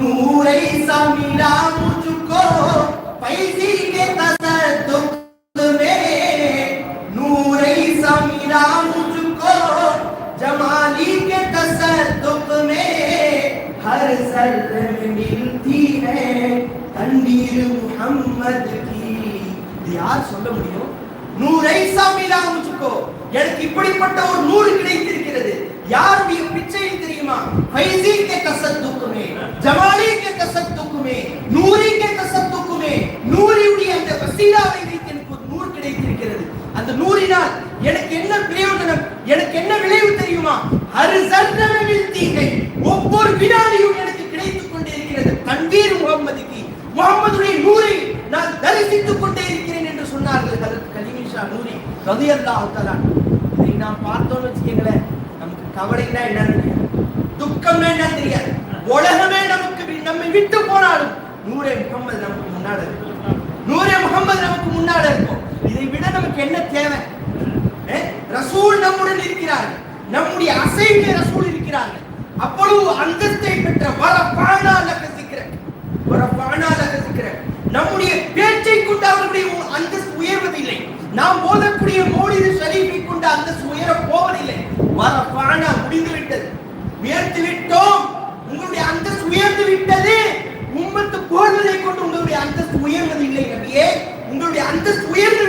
नूर ऐसा मिला मुझको पैसी के तसद्दुक में नूर ऐसा मिला मुझको जमाली के तसद्दुक में हर जर्रे में मिलती है तन्वीर मोहम्मद की இது யார் சொல்ல முடியும் நூறு ஐசா மிலா முச்சுக்கோ எனக்கு இப்படிப்பட்ட ஒரு நூறு கிடைத்திருக்கிறது யாருடைய பிச்சையில் தெரியுமா ஃபைசி கே தசத்துக்குமே ஜமாலி கே சத்துக்குமே நூரி கே சத்துக்குமே நூறியுடைய அந்த வசீலாவை வைத்து எனக்கு ஒரு நூறு கிடைத்திருக்கிறது. அந்த நூறினால் எனக்கு என்ன பிரயோஜனம் எனக்கு என்ன விளைவு தெரியுமா? அரு சர்ணமில் தீங்கை ஒவ்வொரு வினாடியும் எனக்கு கிடைத்துக் கொண்டே இருக்கிறது. தன்வீர் முகம்மதுக்கு முகம்மதுடைய நூரை நான் தரிசித்துக் கொண்டே இருக்கிறேன் என்று சொன்னார்கள் அதற்கு கலிமிஷா நூரி கவி தஆலா இதை நாம் பார்த்தோம்னு வச்சுக்கோங்களேன் நமக்கு கவலைன்னா என்னன்னு தெரியாது. துக்கமே என்ன தெரியாது. உலகமே நம்மை விட்டு போனாலும் நூரே முகமது நமக்கு முன்னால இருக்கும். நூரே முகமது நமக்கு முன்னால இருக்கும். இதை விட நமக்கு என்ன தேவை? ரசூல் நம்முடன் இருக்கிறார்கள். நம்முடைய அசைவிலே ரசூல் இருக்கிறார்கள். அப்பொழுது அந்தஸ்தை பெற்ற வர பாடால கசிக்கிறேன் வர பாடால கசிக்கிறேன் நம்முடைய பேச்சை கொண்டு அவர்களுடைய அந்தஸ்து உயர்வதில்லை. நாம் ஓதக்கூடிய மோடிது ஷரீஃபை கொண்டு அந்தஸ்து உயர போவதில்லை. வர பானா முடிந்துவிட்டது. விட்டது விட்டோம் உங்களுடைய அந்த உயர்ந்து விட்டது உம்மத்து போர்வதை கொண்டு உங்களுடைய அந்தஸ்து உயர்வதில்லை நபியே உங்களுடைய அந்தஸ்து உயர்ந்து